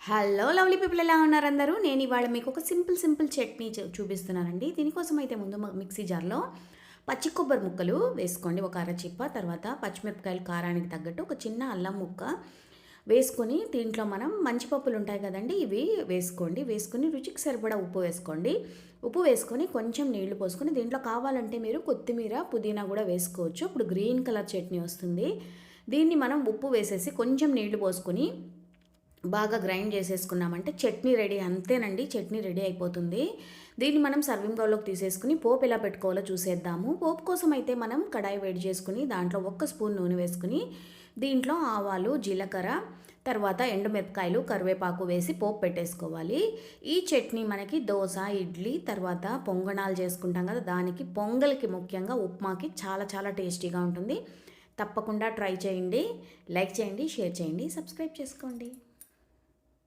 Hello lovely people ఎలా ఉన్నారు అందరూ? నేను ఇవాళ మీకు ఒక సింపుల్ సింపుల్ చట్నీ చూ- చూపిస్తున్నానండి. దీనికోసం అయితే ముందు మిక్సీ జార్లో పచ్చి కొబ్బరి ముక్కలు వేసుకోండి. ఒక అరచిప్ప తర్వాత పచ్చిమిరపకాయలు కారానికి తగ్గట్టు ఒక చిన్న అల్లం ముక్క వేసుకొని దీంట్లో మనం మంచి పప్పులు ఉంటాయి కదండి ఇవి వేసుకోండి. వేసుకొని రుచికి సరిపడా ఉప్పు వేసుకోండి. ఉప్పు వేసుకొని కొంచెం నీళ్ళు పోసుకొని దీంట్లో కావాలంటే మీరు కొత్తిమీర పుదీనా కూడా వేసుకోవచ్చు. ఇప్పుడు గ్రీన్ కలర్ చట్నీ వస్తుంది. దీన్ని మనం ఉప్పు వేసేసి కొంచెం నీళ్ళు పోసుకొని బాగా గ్రైండ్ చేసేసుకున్నామంటే చట్నీ రెడీ అంతేనండి. చట్నీ రెడీ అయిపోతుంది. దీన్ని మనం సర్వింగ్ బౌల్లోకి తీసేసుకుని పోపు ఎలా పెట్టుకోవాలో చూసేద్దాము. పోపు కోసం అయితే మనం కడాయి వేడి చేసుకుని దాంట్లో ఒక్క స్పూన్ నూనె వేసుకుని దీంట్లో ఆవాలు జీలకర్ర తర్వాత ఎండుమిరపకాయలు కరివేపాకు వేసి పోపు పెట్టేసుకోవాలి. ఈ చట్నీ మనకి దోశ ఇడ్లీ తర్వాత పొంగణాలు చేసుకుంటాం కదా దానికి పొంగల్కి ముఖ్యంగా ఉప్మాకి చాలా చాలా టేస్టీగా ఉంటుంది. తప్పకుండా ట్రై చేయండి. లైక్ చేయండి షేర్ చేయండి సబ్స్క్రైబ్ చేసుకోండి.